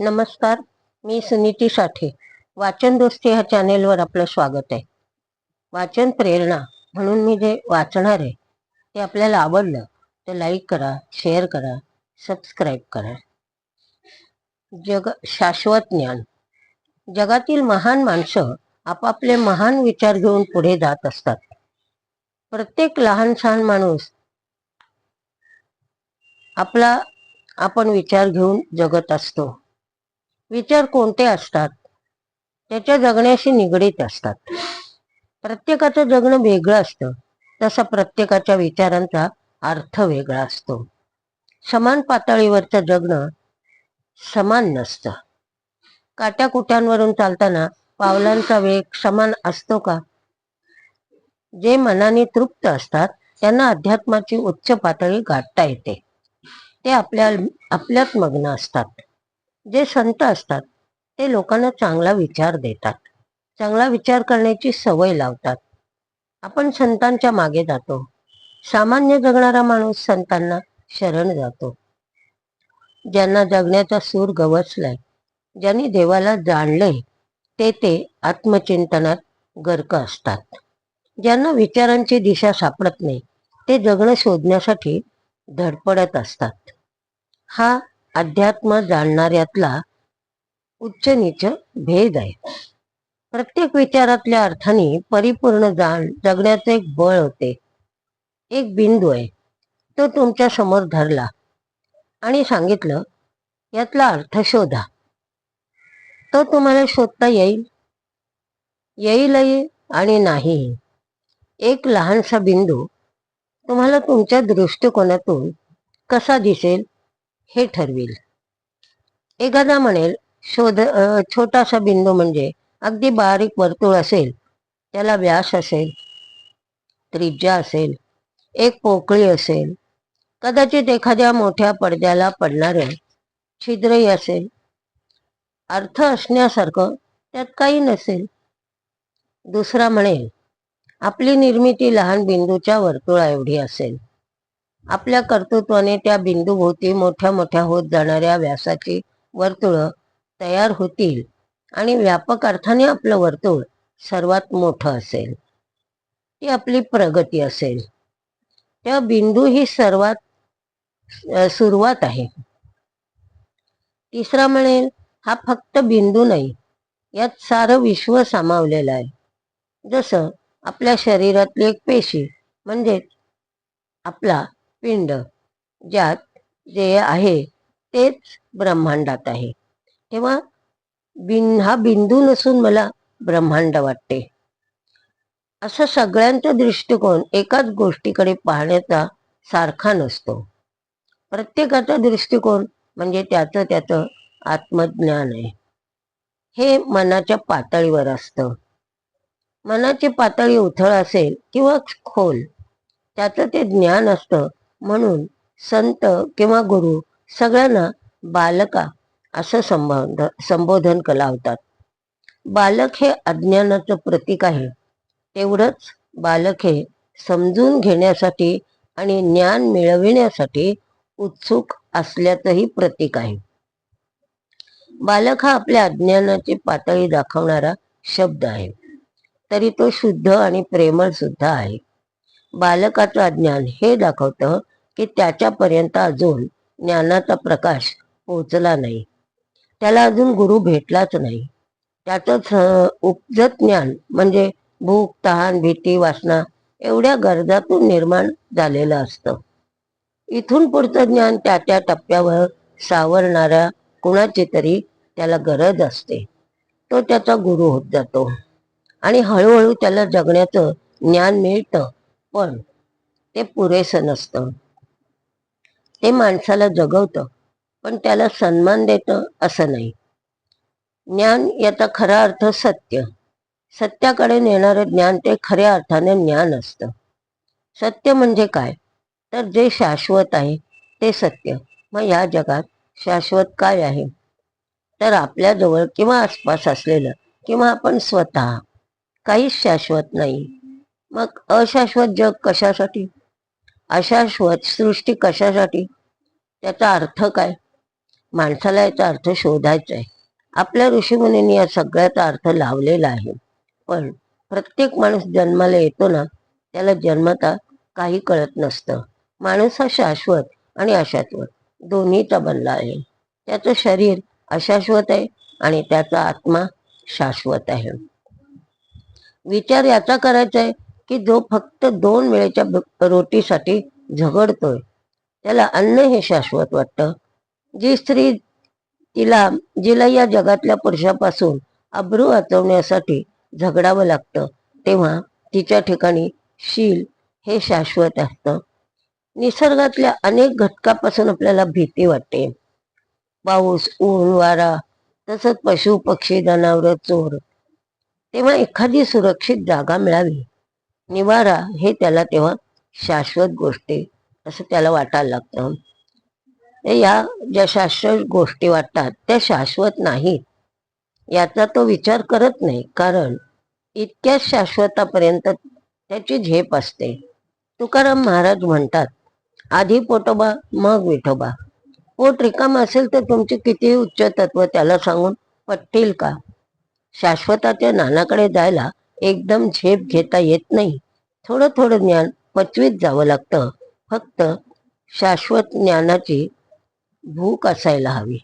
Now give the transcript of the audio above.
नमस्कार मी सुनीती साठे. वाचन दोस्ती ह्या चॅनेलवर आपलं स्वागत आहे. वाचन प्रेरणा म्हणून मी जे वाचणार आहे ते आपल्याला आवडलं तर लाईक करा शेअर करा सबस्क्राईब करा. जग शाश्वत ज्ञान. जगातील महान माणसं आपापले महान विचार घेऊन पुढे जात असतात. प्रत्येक लहान सहान माणूस आपला आपण विचार घेऊन जगत असतो. विचार कोणते असतात? त्याच्या जगण्याशी निगडीत असतात. प्रत्येकाचं जगणं वेगळं असतं. तसा प्रत्येकाच्या विचारांचा अर्थ वेगळा असतो. समान पातळीवरचं जगणं समान नसतं. काट्याकुट्यांवरून चालताना पावलांचा वेग समान असतो का? जे मनाने तृप्त असतात त्यांना अध्यात्माची उच्च पातळी गाठता येते. ते आपल्या आपल्यात मग्न असतात. जे संत असतात ते लोकांना चांगला विचार देतात. चांगला विचार करण्याची सवय लावतात. आपण संतांच्या मागे जातो. सामान्य जगणारा माणूस संतांना शरण जातो. ज्यांना जगण्याचा सूर गवसलाय ज्यांनी देवाला जाणले ते ते आत्मचिंतनात गर्क असतात. ज्यांना विचारांची दिशा सापडत नाही ते जगणं शोधण्यासाठी धडपडत असतात. हा अध्यात्म जाणणाऱ्यातला उच्च नीच भेद आहे. प्रत्येक विचारातल्या अर्थाने परिपूर्ण जाण जगण्याचं एक बळ होते. एक बिंदू आहे. तो तुमच्यासमोर धरला आणि सांगितलं यातला अर्थ शोधा. तो तुम्हाला शोधता येईल? येईलही आणि नाही. एक लहानसा बिंदू तुम्हाला तुमच्या दृष्टिकोनातून कसा दिसेल? हे ठरवेल. एखादा म्हणेल शोध छोटासा बिंदू म्हणजे अगदी बारीक वर्तुळ असेल त्याला व्यास असेल त्रिज्या असेल एक पोकळी असेल कदाचित एखाद्या मोठ्या पडद्याला पडणाऱ्या छिद्रही असेल. अर्थ असण्यासारखं त्यात काही नसेल. दुसरा म्हणेल आपली निर्मिती लहान बिंदूच्या वर्तुळा एवढी असेल. आपल्या कर्तृत्वाने त्या बिंदूभोवती मोठ्या मोठ्या होत जाणाऱ्या व्यासाची वर्तुळं तयार होतील आणि व्यापक अर्थाने आपलं वर्तुळ सर्वात मोठं असेल. ती आपली प्रगती असेल. त्या बिंदू ही सर्वात सुरुवात आहे. तिसरा म्हणेल हा फक्त बिंदू नाही यात सारं विश्व सामावलेलं आहे. जसं आपल्या शरीरातली एक पेशी म्हणजे आपला पिंड ज्यात जे आहे तेच ब्रह्मांडात आहे. तेव्हा बिन हा बिंदू नसून मला ब्रह्मांड वाटते. असं सगळ्यांचा दृष्टिकोन एकाच गोष्टीकडे पाहण्याचा सारखा नसतो. प्रत्येकाचा दृष्टिकोन म्हणजे त्याचं त्याचं आत्मज्ञान आहे. हे मनाच्या पातळीवर असतं. मनाची पातळी उथळ असेल किंवा खोल त्याचं ते ज्ञान असतं म्हणून संत किंवा गुरु सगळ्यांना बालका असं संबोध संबोधन कलावतात. बालक हे अज्ञानाचं प्रतीक आहे. तेवढंच बालक हे समजून घेण्यासाठी आणि ज्ञान मिळविण्यासाठी उत्सुक असल्याचंही प्रतीक आहे. बालक हा आपल्या अज्ञानाची पातळी दाखवणारा शब्द आहे. तरी तो शुद्ध आणि प्रेमळ सुद्धा आहे. बालकाचं अज्ञान हे दाखवतं की त्याच्यापर्यंत अजून ज्ञानाचा प्रकाश पोचला नाही. त्याला अजून गुरु भेटलाच नाही. त्याचं उपजत ज्ञान म्हणजे भूक तहान भीती वासना एवढ्या गरजातून निर्माण झालेलं असतं. इथून पुढचं ज्ञान त्या त्या टप्प्यावर सावरणाऱ्या कुणाची तरी त्याला गरज असते. तो त्याचा गुरु होत जातो. आणि हळूहळू त्याला जगण्याचं ज्ञान मिळतं. पण ते पुरेसं नसतं. ते माणसाला जगवतं पण त्याला सन्मान देतं असं नाही. ज्ञान याचा खरा अर्थ सत्य. सत्याकडे नेणारं ज्ञान ते खऱ्या अर्थाने ज्ञान असतं. सत्य म्हणजे काय? तर जे शाश्वत आहे ते सत्य. मग या जगात शाश्वत काय आहे? तर आपल्याजवळ किंवा आसपास असलेलं किंवा आपण स्वतः काहीच शाश्वत नाही. मग अशाश्वत जग कशासाठी? अशाश्वत सृष्टी कशासाठी? त्याचा अर्थ काय? माणसाला याचा अर्थ शोधायचा आहे. आपल्या ऋषीमुनींनी या सगळ्याचा अर्थ लावलेला आहे. पण प्रत्येक माणूस जन्माला येतो ना त्याला जन्मता काही कळत नसतं. माणूस हा शाश्वत आणि अशाश्वत दोन्हीचा बनला आहे. त्याचं शरीर अशाश्वत आहे आणि त्याचा आत्मा शाश्वत आहे. विचार याचा करायचा आहे की जो फक्त दोन वेळेच्या रोटीसाठी झगडतोय. त्याला अन्न हे शाश्वत वाटतं. जी स्त्री तिला जिला या जगातल्या पुरुषापासून अब्रू वाचवण्यासाठी झगडावं लागतं तेव्हा तिच्या ठिकाणी शील हे शाश्वत असतं. निसर्गातल्या अनेक घटकापासून आपल्याला भीती वाटते. पाऊस ऊन वारा तसंच पशु पक्षी जनावर चोर. तेव्हा एखादी सुरक्षित जागा मिळावी. निवारा हे त्याला तेव्हा शाश्वत गोष्टी असं त्याला वाटायला लागतं. या ज्या शाश्वत गोष्टी वाटतात त्या शाश्वत नाहीत याचा तो विचार करत नाही कारण इतक्याच शाश्वतापर्यंत त्याची झेप असते. तुकाराम महाराज म्हणतात आधी पोटोबा मग विठोबा. पोट रिकाम असेल तर तुमचे कितीही उच्च तत्व त्याला सांगून पटतील का? शाश्वताच्या ज्ञानाकडे जायला एकदम झेप घेता येत नाही. थोडं थोडं ज्ञान पचवीत जावं लागतं. फक्त शाश्वत ज्ञानाची भूक असायला हवी.